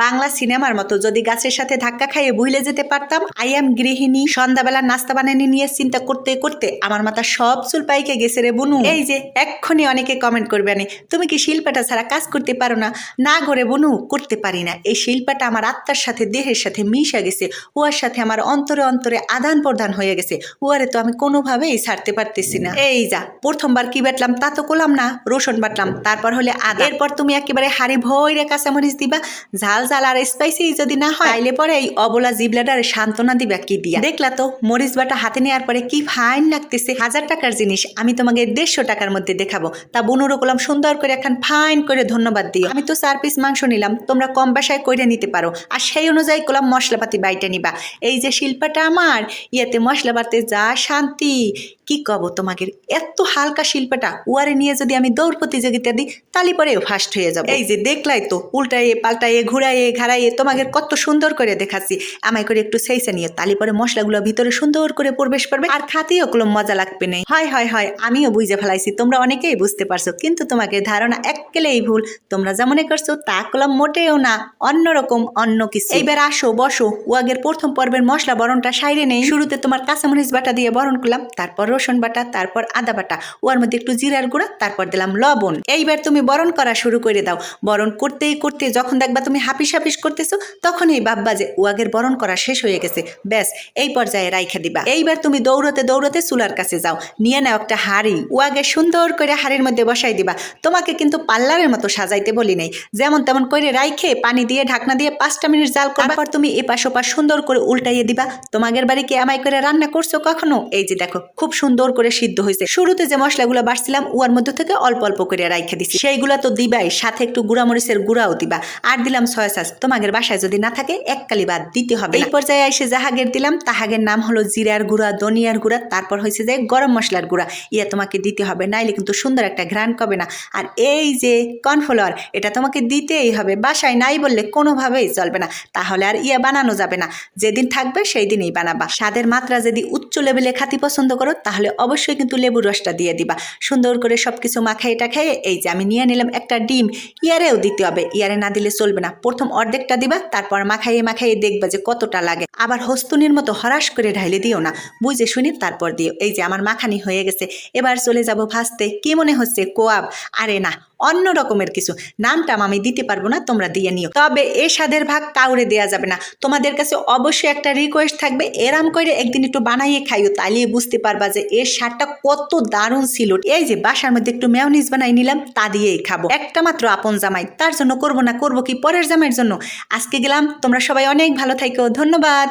বাংলা সিনেমার মতো যদি গাছের সাথে ধাক্কা খাইয়ে ভুলে যেতে পারতাম আই এম গৃহিণী সন্ধ্যাবেলা নাস্তা বানানি নিয়ে চিন্তা করতে করতে আমার মাথা সব চুল পাইকে গেছে রে বুনু। এই যে, এক্ষুনি অনেকে কমেন্ট করবে আনে, তুমি কি শিল্পাটা ছাড়া কাজ করতে পারো না? না করে বুনু, করতে পারি না। এই শিল্পাটা আমার আত্মার সাথে, দেহের সাথে মিশে গেছে, উহার সাথে আমার অন্তরে অন্তরে আদান প্রদান হয়ে গেছে, উহারে তো আমি কোনোভাবেই ছাড়তে পারতেছি না। এই যা, প্রথমবার কি বাটলাম তা তো করলাম না, রসুন বাটলাম, তারপর হলে আদা। এরপর তুমি একেবারে হাড়ি ভইরে কাঁচামরিচ দিবা, ঝাল ঝাল আর স্পাইসি যদি না হয়, তাইলে পরে এই অবলা জিবলাটারে সান্ত্বনা দিবা কি দিয়া? দেখলা তো, মরিচ বাটা হাতে নেওয়ার পরে কি ফাইন লাগতেছে। হাজার টাকার জিনিস, আমি তোমাকে দেড়শো টাকার মধ্যে দেখাবো। তা বুনুরো কলাম সুন্দর করে এখন ফাইন করে ধন্যবাদ দিও। আমি তো চার পিস মাংস নিলাম, তোমরা কম বাসায় করে নিতে পারো। আর সেই অনুযায়ী কলাম মশলাপাতি বাইটা নিবা। এই যে শিল্পাটা আমার, ইয়াতে মশলা বাড়তে যা শান্তি। কি কব তোমাকে এত হালকা শিল্পটা উয়ারে নিয়ে যদি আমি দৌড় প্রতিযোগিতা দিই, তালি পরেও ফার্স্ট হয়ে যাবে। এই যে দেখলাই তো উল্টাইয়ে পাল্টাইয়ে ঘুরাইয়ে ঘাড়াইয়ে তোমাকে কত সুন্দর করে দেখাচ্ছি। আমায় করে একটু সেইসা নিয়ে তালি পরে মশলাগুলো ভিতরে সুন্দর করে প্রবেশ করবে, আর খাতেও কোনো মজা লাগবে না হয় হয় হয়, আমিও বুঝে ফেলাইছি, তোমরা অনেকেই বুঝতে পারছ, কিন্তু তোমাকে ধারণা এককেলেই ভুল। তোমরা যা মনে করছ তা কলম মোটেও না অন্যরকম অন্য কিছু। এইবার আসো, বসো ওয়াগের প্রথম পর্বের মশলা বরণটা সাইরে নেই। শুরুতে তোমার কাঁচামরিচ বাটা দিয়ে বরণ করলাম, তারপর রসুন বাটা, তারপর আদা বাটা। ওর মধ্যে একটু জিরার গুঁড়া, তারপর দিলাম লবণ। এইবার তুমি বরণ করা শুরু করে দাও। বরণ করতেই করতে যখন দেখবা তুমি হাপিস হাপিস করতেছো, তখনই ভাববা যে ওয়াগের বরণ করা শেষ হয়ে গেছে। ব্যাস, এই পর্যায়ে রাইখা দিবা। এইবার তুমি দৌড়তে দৌড়তে চুলার কাছে যাও। নিয়ে নাও একটা হাড়ি। ওয়াগে সুন্দর করে হাড়ির মধ্যে বসাই দিবা। তোমাকে কিন্তু পার্লারের মতো সাজাইতে বলি নাই। যেমন তেমন করে রাইখে পানি দিয়ে, ঢাকনা দিয়ে পাঁচটা মিনিট জাল করবার পর তুমি এপাশ ওপাশ সুন্দর করে উল্টাইয়ে দিবা। তোমাদের বাড়ি কি আমায় করে রান্না করছ কখনো? এই যে দেখো, খুব সুন্দর করে সিদ্ধ হয়েছে। শুরুতে যে মশলাগুলো বাড়ছিলাম, উয়ার মধ্যে থেকে অল্প অল্প করে রাইখে দিছি। সেইগুলো তো দিবাই, সাথে একটু গুঁড়ামরিচের গুঁড়াও দিবা। আর দিলাম সয়া সস। তোমাদের বাসায় যদি না থাকে, এক কালি বাদ দিতে হবে এই পর্যায়ে এসে জাহাগের দিলাম, তাহাগের নাম হলো জিরার গুঁড়া, ধনিয়ার গুঁড়া, তারপর হয়েছে যে গরম মশলার গুঁড়া। ইয়া তোমাকে দিতে হবে, নাইলে কিন্তু সুন্দর একটা ঘ্রাণ কবে না। আর এই যে কর্নফ্লাওয়ার, এটা তোমাকে দিতেই হবে। বাসায় নাই বললে কোনোভাবেই চলবে না। তাহলে আর ইয়া বানানো যাবে না। যেদিন থাকবে সেই দিনই বানাবা। স্বাদের মাত্রা যদি উচ্চ লেভেলে খাতি পছন্দ করো তাহলে অবশ্যই কিন্তু লেবুর রসটা দিয়ে দিবা। সুন্দর করে সব কিছু মাখাই টাখাই এই যে আমি নিয়ে নিলাম একটা ডিম। ইয়ারেও দিতে হবে, ইয়ারে না দিলে চলবে না। প্রথম অর্ধেকটা দিবা, তারপর মাখাইয়ে মাখাইয়ে দেখবা যে কতটা লাগে। আবার হস্তুনির মতো হরাস করে ঢাইলে দিও না। বুঝে শুনি, তারপর দিও। এই যে আমার মাখানি হয়ে গেছে। এবার চলে যাব ভাজতে। কি মনে হচ্ছে, কোয়াব? আরে না, অন্য রকমের কিছু। নামটাম আমি দিতে পারব না, তোমরা দিয়ে নিও। তবে এ স্বাদের ভাগ কাউরে দেয়া যাবে না। তোমাদের কাছে অবশ্যই একটা রিকোয়েস্ট থাকবে। এরাম করে একদিন একটু বানাইয়ে খাইও তালিয়ে বুঝতে পারবা যে এর স্বাদটা কত দারুণ ছিল। এই যে বাসার মধ্যে একটু মেয়নিজ বানাই নিলাম, তা দিয়েই খাব। একটা মাত্র আপন জামাই, তার জন্য করব না, করব কি পরের জামাইয়ের জন্য? আজকে গেলাম, তোমরা সবাই অনেক ভালো থাইকো। ধন্যবাদ।